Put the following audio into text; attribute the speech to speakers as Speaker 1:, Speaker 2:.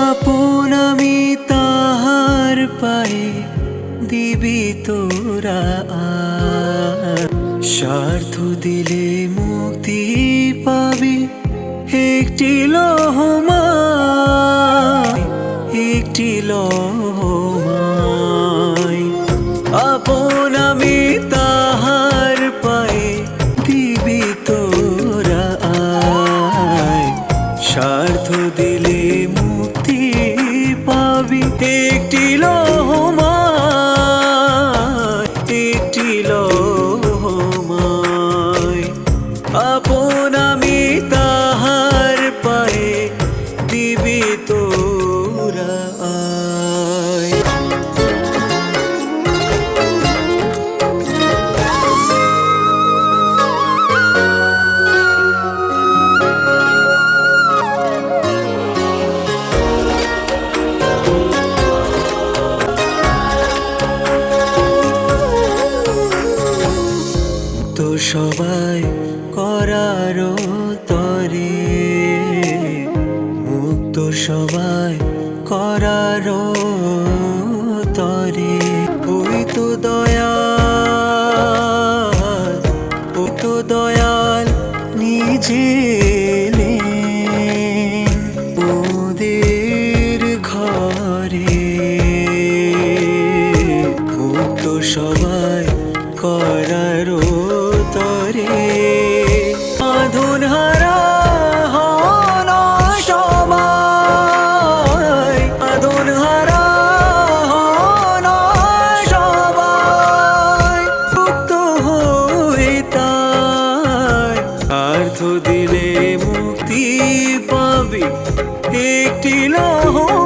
Speaker 1: আপন আমি তাহার পায়ে দিবি তোরা স্বার্থ দিলে মুক্তি পাবি একটি লহমা একটি লহমায় আপন আমি একটি লহমায় তো সবাই করার তরে। মুক্ত সবাই করার তরে। ওই তো দয়াল ও তো দয়াল, নিজে হয়ে তাই অর্থ দিলে মুক্তি পাবি একটি লহম